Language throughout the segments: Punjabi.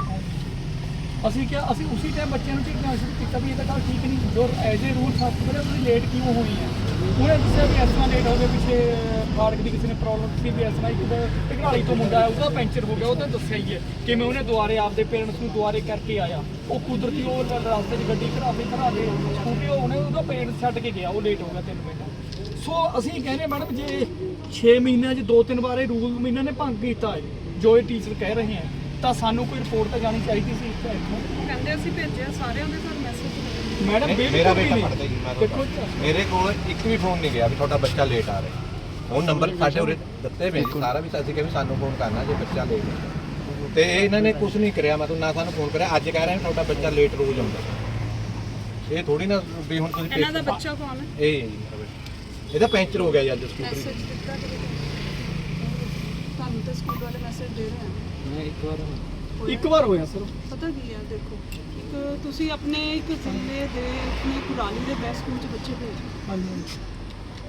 ਕੌਣ ਅਸੀਂ ਕਿਹਾ, ਅਸੀਂ ਉਸੇ ਟਾਈਮ ਬੱਚਿਆਂ ਨੂੰ ਠੀਕ ਸ਼ੁਰੂ ਕੀਤਾ ਵੀ ਇਹ ਤਾਂ ਗੱਲ ਠੀਕ ਨਹੀਂ, ਜੋ ਐਜ਼ ਏ ਰੂਲ ਸਭ ਤੋਂ ਪਹਿਲਾਂ ਲੇਟ ਕਿਉਂ ਹੋਈ ਹੈ? ਉਹਨੇ ਦੱਸਿਆ ਵੀ ਇਸ ਤਰ੍ਹਾਂ ਲੇਟ ਹੋ ਗਿਆ ਪਿੱਛੇ ਫਾੜਕ ਦੀ ਕਿਸੇ ਨੇ ਪ੍ਰੋਬਲਮ ਸੀ ਵੀ ਇਸ ਤਰ੍ਹਾਂ ਇੱਕ ਤਾਂ ਤੋਂ ਮੁੰਡਾ ਹੈ ਉਹਦਾ ਪੈਂਚਰ ਹੋ ਗਿਆ, ਉਹ ਤਾਂ ਦੱਸਿਆ ਹੀ ਹੈ ਕਿਵੇਂ ਉਹਨੇ ਦੁਆਰੇ ਆਪਦੇ ਪੇਰੈਂਟਸ ਨੂੰ ਦੁਆਰੇ ਕਰਕੇ ਆਇਆ। ਉਹ ਕੁਦਰਤੀ ਉਹ ਰਸਤੇ 'ਚ ਗੱਡੀ ਖੜਾ ਕੇ ਸਕੂਟੀ ਉਹਨੇ ਉਹਦਾ ਪੇਰੈਂਟਸ ਛੱਡ ਕੇ ਗਿਆ, ਉਹ ਲੇਟ ਹੋ ਗਿਆ ਤਿੰਨ ਮਿੰਟ। ਸੋ ਅਸੀਂ ਕਹਿੰਦੇ ਮੈਡਮ ਜੇ 6 ਮਹੀਨਿਆਂ 'ਚ ਦੋ ਤਿੰਨ ਵਾਰ ਇਹ ਰੂਲ ਇਹਨਾਂ ਨੇ ਭੰਗ ਕੀਤਾ ਹੈ, ਜੋ ਇਹ ਟੀਚਰ ਕਹਿ ਰਹੇ ਹੈ ਤਾਂ ਸਾਨੂੰ ਕੋਈ ਰਿਪੋਰਟ ਤਾਂ ਜਾਣੀ ਚਾਹੀਦੀ ਸੀ ਇੱਥੇ? ਇੱਥੋਂ ਕਹਿੰਦੇ ਅਸੀਂ ਭੇਜਿਆ ਸਾਰਿਆਂ ਦੇ ਘਰ ਮੈਸੇਜ ਮੈਡਮ ਨਹੀਂ, ਬਿਲਕੁਲ ਮੇਰਾ ਵੀ ਬੇਟਾ ਨਹੀਂ। ਪੜਦਾ ਜੀ ਮੈਂ ਦੇਖੋ ਤੁਹਾਡਾ ਮੇਰੇ ਕੋਲ ਇੱਕ ਵੀ ਫੋਨ ਨਹੀਂ ਗਿਆ ਵੀ ਤੁਹਾਡਾ ਬੱਚਾ ਲੇਟ ਆ ਰਿਹਾ। ਉਹ ਨੰਬਰ ਸਾਡੇ ਉਰੇ ਦਿੱਤੇ ਜੀ, ਸਾਰਾ ਵੀ ਅਸੀਂ ਕਿਹਾ ਵੀ ਸਾਨੂੰ ਫੋਨ ਕਰਨਾ ਜੇ ਬੱਚਾ ਲੇਟ ਹੈ ਤੇ ਇਹ ਇਹਨਾਂ ਨੇ ਕੁਝ ਨਹੀਂ ਕਰਿਆ ਮਤਲਬ ਨਾ ਸਾਨੂੰ ਫੋਨ ਕਰਿਆ। ਅੱਜ ਕਹਿ ਰਹੇ ਨੇ ਤੁਹਾਡਾ ਬੱਚਾ ਲੇਟ ਰੋਜ਼ ਆਉਂਦਾ। ਇਹ ਥੋੜੀ ਨਾ ਵੀ ਹੁਣ ਤੁਸੀਂ ਇਹਨਾਂ ਦਾ paper- ਬੱਚਾ ਕੌਣ ਹੈ? ਇਹ ਹੈ ਜੀ ਮੇਰਾ ਬੇਟਾ। ਇਹਦਾ ਪੈਂਚਰ ਹੋ ਗਿਆ ਜੀ ਅੱਜ ਸਕੂਟਰੀ ਮੈਸੇਜ ਦਿੱਤਾ ਕਿ ਤਾਂ ਸਕੂਲ ਵਾਲੇ ਮੈਸੇਜ ਦੇ ਰਹੇ ਹਨ ਇੱਕ ਵਾਰ ਹੋਇਆ। ਸਰ। ਪਤਾ ਕੀ ਹੈ ਦੇਖੋ ਇੱਕ ਤੁਸੀਂ ਆਪਣੇ ਇੱਕ ਜ਼ਿਲ੍ਹੇ ਦੇ ਆਪਣੇ ਕੁਰਾਲੀ ਦੇ ਬੈਸਟ ਸਕੂਲ 'ਚ ਬੱਚੇ ਭੇਜੋ। ਹਾਂਜੀ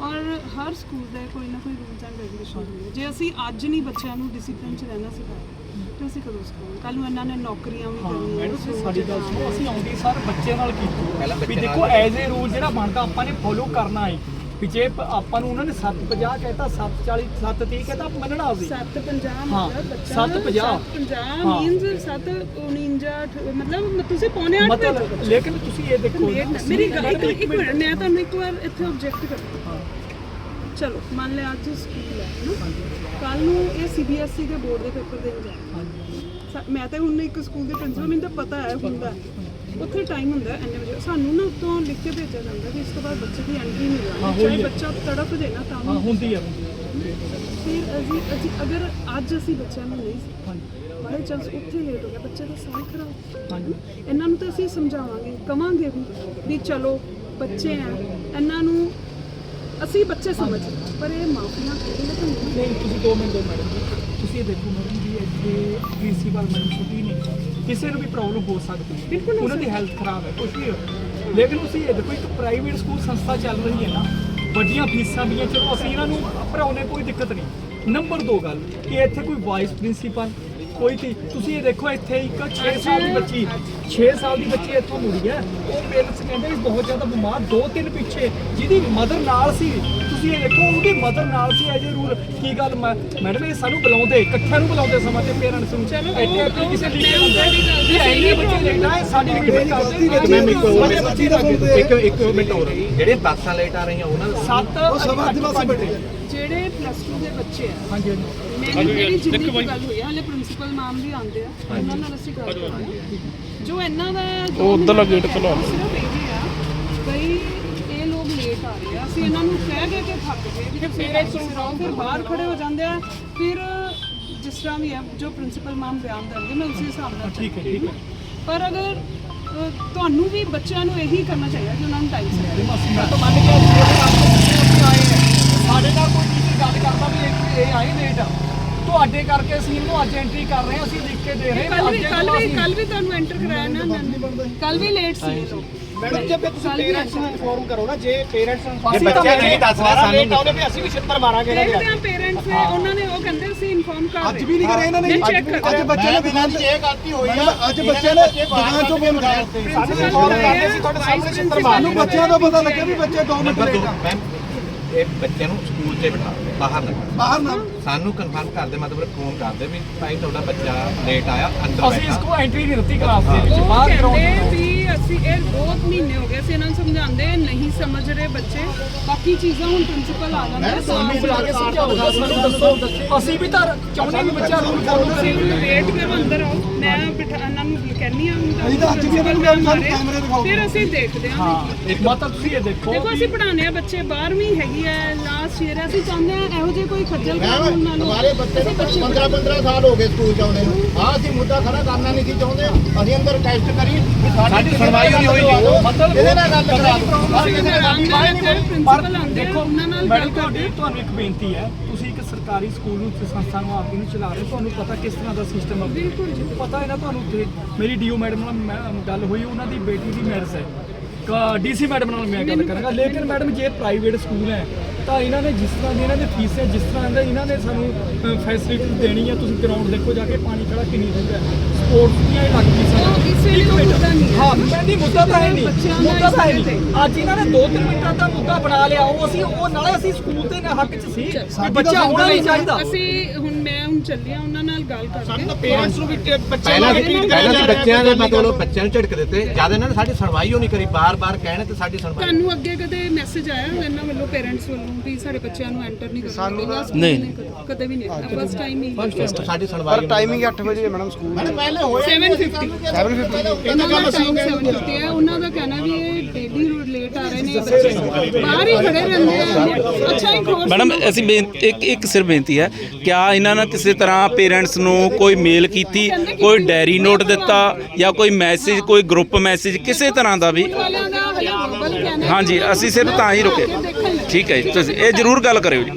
ਔਰ ਹਰ ਸਕੂਲ ਦੇ ਕੋਈ ਨਾ ਕੋਈ ਰੂਲਸ ਐਂਡ ਰੈਗੂਲੇਸ਼ਨ ਹੁੰਦੇ ਜੇ ਅਸੀਂ ਅੱਜ ਨਹੀਂ ਬੱਚਿਆਂ ਨੂੰ ਡਿਸਪਲਿਨ 'ਚ ਰਹਿਣਾ ਸਿਖਾਇਆ ਤੇ ਅਸੀਂ ਕਦੋਂ ਸਿਖਾਵਾਂਗੇ? ਕੱਲ ਨੂੰ ਇਹਨਾਂ ਨੇ ਨੌਕਰੀਆਂ ਵੀ ਹਾਂ ਕਰਨੀਆਂ ਮੈਡਮ ਤੁਸੀਂ ਸਾਡੀ ਗੱਲ ਸੁਣੋ। ਅਸੀਂ ਆਉਂਦੀ ਸਰ ਬੱਚੇ ਨਾਲ ਪਹਿਲਾਂ ਕੀਤੀ ਵੀ ਬੱਚੇ ਦੇਖੋ ਨਾਲ ਐਜ਼ ਏ ਰੂਲ ਜਿਹੜਾ ਬਣਦਾ ਆਪਾਂ ਨੇ ਫੋਲੋ ਕਰਨਾ ਹੈ। ਵੀ ਜੇ ਆਪਾਂ ਨੂੰ ਉਹਨਾਂ ਨੇ 750 ਕਹਿਤਾ 740 730 ਕਹਿਤਾ ਮੰਨਣਾ ਸੀ 750 ਹਾਂ, ਮਤਲਬ ਬੱਚਾ 750 750 ਹਾਂ। ਮੀਨਸ 749 ਮਤਲਬ ਤੁਸੀਂ ਪੌਣੇ 8 ਮਤਲਬ ਲੇਕਿਨ ਤੁਸੀਂ ਇਹ ਦੇਖੋ ਮੇਰੀ ਗੱਲ ਇੱਕ ਇੱਕ ਮਿੰਟ ਮੈਂ ਤੁਹਾਨੂੰ ਇੱਕ ਵਾਰ ਇੱਥੇ ਆਬਜੈਕਟ ਕਰਾਂ। ਹਾਂ। ਚਲੋ ਮੰਨ ਲਿਆ ਅੱਜ ਸਕੂਲ ਹੈ ਨਾ ਕੱਲ ਨੂੰ ਇਹ ਸੀਬੀਐਸਈ ਦੇ ਬੋਰਡ ਦੇ ਪੇਪਰ ਦੇਣ ਜਾਣਾ। ਮੈਂ ਤਾਂ ਹੁਣ ਇੱਕ ਸਕੂਲ ਦੇ ਪ੍ਰਿੰਸੀਪਲ ਮੈਨੂੰ ਤਾਂ ਪਤਾ ਹੈ ਹੁੰਦਾ। ਉੱਥੇ ਟਾਈਮ ਹੁੰਦਾ ਇੰਨੇ ਵਜੇ। ਸਾਨੂੰ ਨਾ ਉੱਤੋਂ ਲਿਖ ਕੇ ਭੇਜਿਆ ਜਾਂਦਾ ਕਿ ਇਸ ਤੋਂ ਬਾਅਦ ਬੱਚੇ ਦੀ ਐਂਟਰੀ ਨਹੀਂ ਹੋਈ ਚਾਹੇ। ਬੱਚਾ ਤੜਫ ਜੇ ਨਾ ਤਾਂ ਹਾਂ ਵੀ ਹੁੰਦੀ ਹੈ। ਫਿਰ ਅਸੀਂ ਅਸੀਂ ਅਗਰ ਅੱਜ ਅਸੀਂ ਬੱਚਿਆਂ ਨੂੰ ਨਹੀਂ ਬਾਈ ਚਾਂਸ ਉੱਥੇ ਲੇਟ ਹੋ ਗਿਆ ਬੱਚੇ ਦਾ ਸਾਲ ਖਰਾਬ। ਹਾਂਜੀ। ਇਹਨਾਂ ਨੂੰ ਤਾਂ ਅਸੀਂ ਸਮਝਾਵਾਂਗੇ ਕਵਾਂਗੇ ਵੀ ਵੀ ਚਲੋ ਬੱਚੇ ਆ। ਇਹਨਾਂ ਨੂੰ ਅਸੀਂ ਬੱਚੇ ਸਮਝ ਪਰ ਇਹ ਕਿਹੜੇ ਤਾਂ ਨਹੀਂ। ਤੁਸੀਂ 2 ਮਿੰਟ ਦੋ ਮੈਡਮ ਤੁਸੀਂ ਇਹ ਦੇਖੋ ਮੈਡਮ ਜੀ ਇੱਥੇ ਪ੍ਰਿੰਸੀਪਲ ਮੈਡਮ ਛੁੱਟੀ ਨਹੀਂ ਕਿਸੇ ਨੂੰ ਵੀ ਪ੍ਰੋਬਲਮ ਹੋ ਸਕਦੀ ਹੈ। ਉਹਨਾਂ ਦੀ ਹੈਲਥ ਖਰਾਬ ਹੈ ਕੁਝ ਵੀ ਹੋਵੇ। ਲੇਕਿਨ ਤੁਸੀਂ ਇਹ ਦੇਖੋ ਇੱਕ ਪ੍ਰਾਈਵੇਟ ਸਕੂਲ ਸੰਸਥਾ ਚੱਲ ਰਹੀ ਹੈ ਨਾ ਵੱਡੀਆਂ ਫੀਸਾਂ ਹੈ ਚਲੋ ਅਸੀਂ ਇਹਨਾਂ ਨੂੰ ਭਰਾਉਣੇ ਕੋਈ ਦਿੱਕਤ ਨਹੀਂ। ਨੰਬਰ 2 ਗੱਲ ਕਿ ਇੱਥੇ ਕੋਈ ਵਾਈਸ ਪ੍ਰਿੰਸੀਪਲ ਕੋਈ ਤੀ ਤੁਸੀਂ ਇਹ ਦੇਖੋ ਇੱਥੇ ਇੱਕ 6 ਸਾਲ ਦੀ ਬੱਚੀ 6 ਸਾਲ ਦੀ ਬੱਚੀ ਇੱਥੋਂ ਮੁੜੀ ਹੈ। ਉਹ ਪੇਰੈਂਟਸ ਕਹਿੰਦੇ ਬਹੁਤ ਜ਼ਿਆਦਾ ਬਿਮਾਰ ਦੋ ਤਿੰਨ ਪਿੱਛੇ ਜਿਹਦੀ ਮਦਰ ਨਾਲ ਸੀ। ਤੁਸੀਂ ਇਹ ਦੇਖੋ ਉਹਦੀ ਮਦਰ ਨਾਲ ਸੀ ਐਜ ਰੂਲ ਕੀ ਗੱਲ ਮੈਂ ਮੈਡਮ ਇਹ ਸਾਨੂੰ ਬੁਲਾਉਂਦੇ ਇਕੱਠਿਆਂ ਨੂੰ ਬੁਲਾਉਂਦੇ ਸਮਾਂ ਤੇ ਪੇਰੈਂਟਸ ਨੂੰ। ਚਲੋ ਉਹ- ਇੱਥੇ ਉਹ ਐਪਲੀਕੇਸ਼ਨ ਲਿਖ ਕੇ ਮੈਂ ਦਿੰਦੇ ਉਹਦੀ ਗੱਲ ਵੀ ਐਨੇ ਬੱਚੇ ਲੈਣਾ ਹੈ ਸਾਡੀ ਵੀ ਕਰਦੇ ਇੱਕ ਮਿੰਟ ਇੱਕ ਹੋਰ ਬੱਚੇ ਬੱਚੇ ਲੱਗੇ ਇੱਕ ਇੱਕ ਮਿੰਟ ਹੋਰ। ਜਿਹੜੇ ਬੱਸਾਂ ਲੇਟ ਆ ਰਹੀਆਂ ਉਹਨਾਂ ਦਾ ਸੱਤ ਉਹ ਸਵਾ ਦੇ ਬੱਚੇ ਜਿਹੜੇ ਪਲੱਸ 2 ਦੇ ਬੱਚੇ ਆ ਹਾਂਜੀ ਹਾਂਜੀ। ਮੇਰੀ ਮੇਰੀ ਜਿੰਨੀ ਗੱਲ ਹੋਈ ਹਲੇ ਪ੍ਰਿੰਸੀਪਲ ਮੈਮ ਵੀ ਆਉਂਦੇ ਆ ਉਹਨਾਂ ਨਾਲ ਅਸੀਂ ਗੱਲ ਕਰਦੇ ਆ ਜੋ ਇਹਨਾਂ ਦਾ ਉਹ ਉਧਰਲਾ ਗੇਟ ਖੋਲੋ ਸਿਰਫ ਇਹ ਹੀ ਆ ਬਈ ਇਹ ਲੋਕ ਲੇਟ ਆ ਰਹੇ ਆ। ਅਸੀਂ ਇਹਨਾਂ ਨੂੰ ਕਹਿ ਕਹਿ ਕੇ ਥੱਕ ਗਏ ਵੀ ਪੇਰੈਂਟਸ ਨੂੰ ਫਿਰ ਬਾਹਰ ਖੜੇ ਹੋ ਜਾਂਦੇ ਆ। ਫਿਰ ਜਿਸ ਤਰ੍ਹਾਂ ਵੀ ਹੈ ਜੋ ਪ੍ਰਿੰਸੀਪਲ ਮੈਮ ਬਿਆਨ ਦੇਣਗੇ ਮੈਂ ਉਸੇ ਹਿਸਾਬ ਨਾਲ ਠੀਕ ਹੈ ਠੀਕ ਹੈ। ਪਰ ਅਗਰ ਤੁਹਾਨੂੰ ਵੀ ਬੱਚਿਆਂ ਨੂੰ ਇਹੀ ਕਰਨਾ ਚਾਹੀਦਾ ਕਿ ਉਹਨਾਂ ਨੂੰ ਟਾਈਮ ਸਿਰ ਮੈਂ ਤਾਂ ਮੰਨ ਗਿਆ ਸੀ ਇਹ ਕੰਮ ਤੋਂ ਬੱਚੇ ਆਏ ਸਾਡੇ ਨਾਲ ਕੋਈ ਟੀਚਰ ਗੱਲ ਕਰਦਾ ਵੀ ਇਹ- ਆਏ ਲੇਟ ਤੁਹਾਡੇ ਕਰਕੇ ਅਸੀਂ ਇਹਨੂੰ ਅੱਜ ਐਂਟਰੀ ਕਰ ਰਹੇ ਹਾਂ ਅਸੀਂ ਲਿਖ ਕੇ ਦੇ ਰਹੇ ਹਾਂ ਕੱਲ ਵੀ ਕੱਲ ਵੀ ਅਸੀਂ- ਕੱਲ ਵੀ ਤੁਹਾਨੂੰ ਐਂਟਰ ਕਰਾਇਆ ਨਾ ਕੱਲ ਵੀ ਲੇਟ ਸੀ। ਇਹ ਲੋਕ ਮੈਡਮ ਜੇ ਫਿਰ ਤੁਸੀਂ ਪੇਰੈਂਟਸ ਨੂੰ ਇਨਫੋਰਮ ਕਰੋ ਨਾ ਜੇ ਪੇਰੈਂਟਸ ਨੂੰ ਅਸੀਂ ਤਾਂ ਬੱਚੇ ਨਹੀਂ ਦੱਸ ਰਿਹਾ ਸਾਨੂੰ ਲੇਟ ਆਉਂਦੇ ਵੀ ਅਸੀਂ ਵੀ ਛਿੱਤਰ ਮਾਰਾਂਗੇ ਇਹਨਾਂ ਦੇ ਪੇਰੈਂਟਸ ਨੇ ਉਹਨਾਂ ਨੇ ਉਹ ਕਹਿੰਦੇ ਸੀ ਇਨਫੋਰਮ ਕਰ ਅੱਜ ਵੀ ਨਹੀਂ ਕਰਿਆ ਇਹਨਾਂ ਨੇ। ਨਹੀਂ ਕਰ ਅੱਜ ਬੱਚੇ ਨੇ ਦੁਕਾਨ ਤੇ ਇਹ ਗਲਤੀ ਹੋਈ ਆ ਅੱਜ ਬੱਚੇ ਨੇ ਦੁਕਾਨ ਤੋਂ ਕਰ ਦਿੱਤੇ ਸਾਨੂੰ ਇਨਫੋਰਮ ਕਰਦੇ ਸੀ ਤੁਹਾਡੇ ਸਾਹਮਣੇ ਛਿੱਤਰ ਮਾਰਨੂੰ ਬੱਚਿਆਂ ਦਾ ਪਤਾ ਲੱਗਿਆ ਵੀ ਬੱਚੇ 2 ਮਿੰਟ ਨੰਬਰ 2 ਲੇਟ ਆ। ਮੈਮ ਇਹ ਬੱਚਿਆਂ ਨੂੰ ਸਕੂਲ 'ਚ ਬਿਠਾ ਬਾਹਰ ਨਾ ਬਾਹਰ ਨਾ ਸਾਨੂੰ ਕਨਫਰਮ ਕਰਦੇ ਮਤਲਬ ਫੋਨ ਕਰਦੇ ਵੀ ਭਾਈ ਤੁਹਾਡਾ ਬੱਚਾ ਲੇਟ ਆਇਆ ਅੰਦਰ ਅਸੀਂ ਇਸ ਕੋ ਐਂਟਰੀ ਨਹੀਂ ਦਿੱਤੀ ਕਲਾਸ ਦੇ ਵਿੱਚ ਬਾਹਰ ਕਹਿੰਦੇ ਵੀ ਅਸੀਂ ਇਹ ਬਹੁਤ ਮਹੀਨੇ ਹੋ ਗਏ ਅਸੀਂ ਇਹਨਾਂ ਨੂੰ ਸਮਝਾਉਂਦੇ ਨਹੀਂ ਸਮਝ ਰਹੇ ਬੱਚੇ। ਬਾਕੀ ਚੀਜ਼ਾਂ ਹੁਣ ਪ੍ਰਿੰਸੀਪਲ ਆ ਜਾਂਦੇ ਸਾਨੂੰ ਬੁਲਾ ਕੇ ਸਮਝਾਓ ਸਾਨੂੰ ਦੱਸੋ ਅਸੀਂ ਵੀ ਤਾਂ ਚਾਹੁੰਦੇ ਵੀ ਬੱਚਾ ਰੂਲ ਫੋਲੋ ਕਰੇ। ਵੇਟ ਕਰੋ ਅੰਦਰ ਆਓ। ਮੈਂ ਬਿਠਾ ਨੂੰ ਕਹਿੰਨੀ ਆ ਅਸੀਂ ਤਾਂ ਅੱਜ ਵੀ ਇਹਨਾਂ ਨੂੰ ਸਾਨੂੰ ਕੈਮਰੇ ਦਿਖਾਓ। ਫਿਰ ਅਸੀਂ ਦੇਖਦੇ ਹਾਂ। ਹਾਂ ਮਤਲਬ ਤੁਸੀਂ ਇਹ ਦੇਖੋ ਦੇਖੋ ਅਸੀਂ ਪੜਾਉਂਦੇ ਆ ਬੱਚੇ 12ਵੀਂ ਹੈਗੀ ਹੈ ਲਾਸਟ ਈਅਰ ਅਸੀਂ ਚਾਹੁੰਦੇ ਆ ਇਹੋ ਜਿਹੇ ਕੋਈ ਖੱਜਲ ਕਰ ਉਹਨਾਂ ਨੂੰ। ਹਮਾਰੇ ਬੱਚੇ ਨੂੰ 15 15 ਸਾਲ ਹੋ ਗਏ ਸਕੂਲ ਜਾਉਂਦੇ ਨੂੰ। ਆਹ ਅਸੀਂ ਮੁੱਦਾ ਖੜਾ ਕਰਨਾ ਨਹੀਂ ਸੀ ਚਾਹੁੰਦੇ। ਅਸੀਂ ਅੰਦਰ ਟੈਸਟ ਕਰੀ ਵੀ ਸਾਡੀ ਸੁਣਵਾਈ ਨਹੀਂ ਹੋਈ। ਮਤਲਬ ਇਹਦੇ ਨਾਲ ਗੱਲ ਕਰਾ ਦਿਓ। ਅਸੀਂ ਕਿਸੇ ਨਾਲ ਗੱਲ ਪ੍ਰਿੰਸੀਪਲ ਆਉਂਦੇ ਆ ਉਹਨਾਂ ਨਾਲ ਮੈਡਮ ਗੱਲ ਤੁਹਾਡੀ ਕਰਦੇ ਤੁਹਾਨੂੰ ਇੱਕ ਬੇਨਤੀ ਹੈ ਤੁਸੀਂ ਸਰਕਾਰੀ ਸਕੂਲ ਨੂੰ ਤੇ ਸੰਸਥਾ ਨੂੰ ਆਪ ਹੀ ਨੂੰ ਚਲਾ ਰਹੇ ਤੁਹਾਨੂੰ ਪਤਾ ਕਿਸ ਤਰ੍ਹਾਂ ਦਾ ਸਿਸਟਮ ਹੈ ਬਿਲਕੁਲ ਪਤਾ ਹੈ ਨਾ ਤੁਹਾਨੂੰ ਉੱਥੇ? ਮੇਰੀ ਡੀਓ ਮੈਡਮ ਨਾਲ ਮੈਂ- ਗੱਲ ਹੋਈ ਉਹਨਾਂ ਦੀ ਬੇਟੀ ਦੀ ਮੈਰਿਜ ਹੈ। ਡੀਸੀ ਮੈਡਮ ਨਾਲ ਮੈਂ ਗੱਲ ਕਰਾਂਗਾ ਲੇਕਿਨ ਮੈਡਮ ਜੇ ਪ੍ਰਾਈਵੇਟ ਸਕੂਲ ਹੈ ਤਾਂ ਇਹਨਾਂ ਨੇ ਜਿਸ ਤਰ੍ਹਾਂ ਦੀ ਇਹਨਾਂ ਦੀ ਫੀਸ ਹੈ ਜਿਸ ਤਰ੍ਹਾਂ ਦਾ ਇਹਨਾਂ ਨੇ ਸਾਨੂੰ ਫੈਸਿਲਿਟੀ ਦੇਣੀ ਹੈ ਤੁਸੀਂ ਗਰਾਊਂਡ ਦੇਖੋ ਜਾ ਕੇ ਪਾਣੀ ਖੜਾ ਕਿੰਨੀ ਦੂਰ ਹੈ। ਸਪੋਰਟਸ ਦੀਆਂ ਹੀ ਲੱਗ ਗਈ ਉਹ ਮੁੱਦਾ ਨਹੀਂ ਹੈ। ਮੈਂ ਨਹੀਂ ਮੁੱਦਾ ਤਾਂ ਹੈ ਨਹੀਂ। ਮੁੱਦਾ ਤਾਂ ਹੈ ਨਹੀਂ। ਅੱਜ ਇਹਨਾਂ ਨੇ 2-3 ਮਿੰਟਾਂ ਦਾ ਮੁੱਦਾ ਬਣਾ ਲਿਆ। ਉਹ ਅਸੀਂ ਉਹ ਨਾਲੇ ਅਸੀਂ ਸਕੂਲ ਦੇ ਹੱਕ 'ਚ ਸੀ ਵੀ ਬੱਚਾ ਹੋਣਾ ਨਹੀਂ ਚਾਹੀਦਾ। ਅਸੀਂ ਚੱਲੀ ਆ ਉਹਨਾਂ ਨਾਲ ਗੱਲ ਕਰਕੇ। ਪੇਰੈਂਟਸ ਨੂੰ ਵੀ ਬੱਚਿਆਂ ਪਹਿਲਾਂ ਨੂੰ ਅਸੀਂ ਟ੍ਰੀਟ ਪਹਿਲਾਂ ਕਰਿਆ ਅਸੀਂ ਜਾ ਬੱਚਿਆਂ ਦੇ ਰਿਹਾ ਮਤਲਬ ਬੱਚਿਆਂ ਨੂੰ ਝਿੜਕ ਦਿੱਤੇ ਜਦ ਇਹਨਾਂ ਨੇ ਸਾਡੀ ਸੁਣਵਾਈ ਨਹੀਂ ਕਰੀ ਬਾਰ-ਬਾਰ ਕਹਿਣ ਤੇ ਸਾਡੀ ਸੁਣਵਾਈ ਤੁਹਾਨੂੰ ਅੱਗੇ ਕਦੇ ਮੈਸੇਜ ਆਇਆ ਇਹਨਾਂ ਵੱਲੋਂ ਪੇਰੈਂਟਸ ਵੱਲੋਂ ਵੀ ਸਾਡੇ ਬੱਚਿਆਂ ਨੂੰ ਐਂਟਰ ਨਹੀਂ ਕਰਨਾ ਚਾਹੀਦਾ? ਨਹੀਂ। ਕਦੇ ਵੀ ਨਹੀਂ। ਫਸਟ ਟਾਈਮ ਹੀ। ਸਾਡੀ ਸੁਣਵਾਈ ਪਰ ਟਾਈਮਿੰਗ 8 ਵਜੇ ਹੈ ਮੈਡਮ ਸਕੂਲ ਦੀ। ਪਹਿਲੇ ਹੋਇਆ 750 750 ਇਹਨਾਂ ਦਾ ਟਾਈਮ 750 ਹੈ। ਉਹਨਾਂ ਦਾ ਕਹਿਣਾ ਵੀ ਇਹ ਡੇਲੀ ਲੇਟ ਆ ਰਹੇ ਨੇ ਬੱਚੇ ਬਾਹਰ ਹੀ ਖੜੇ ਰਹਿੰਦੇ ਆ। ਅੱਛਾ ਇੱਕ ਹੋਰ ਮੈਡਮ ਅਸੀਂ ਬੇਨ- ਇੱਕ ਇੱਕ ਸਿਰ ਬੇਨਤੀ ਹੈ। ਕਿਆ ਇਹਨਾਂ ਨੇ ਕਿਸੇ ਤਰ੍ਹਾਂ ਪੇਰੈਂਟਸ ਨੂੰ ਕੋਈ ਮੇਲ ਕੀਤੀ ਕੋਈ ਡਾਇਰੀ ਨੋਟ ਦਿੱਤਾ ਜਾਂ ਕੋਈ ਮੈਸੇਜ ਕੋਈ ਗਰੁੱਪ ਮੈਸੇਜ ਕਿਸੇ ਤਰ੍ਹਾਂ ਦਾ ਵੀ? ਵਾਲਿਆਂ ਦਾ ਹਲੇ ਗਲੋਬਲ ਕਹਿਣਾ ਹਾਂਜੀ ਅਸੀਂ ਸਿਰਫ ਤਾਂ ਹੀ ਰੁਕੇ। ਠੀਕ ਹੈ ਜੀ ਤੁਸੀਂ ਇਹ ਜ਼ਰੂਰ ਗੱਲ ਕਰਿਓ ਜੀ।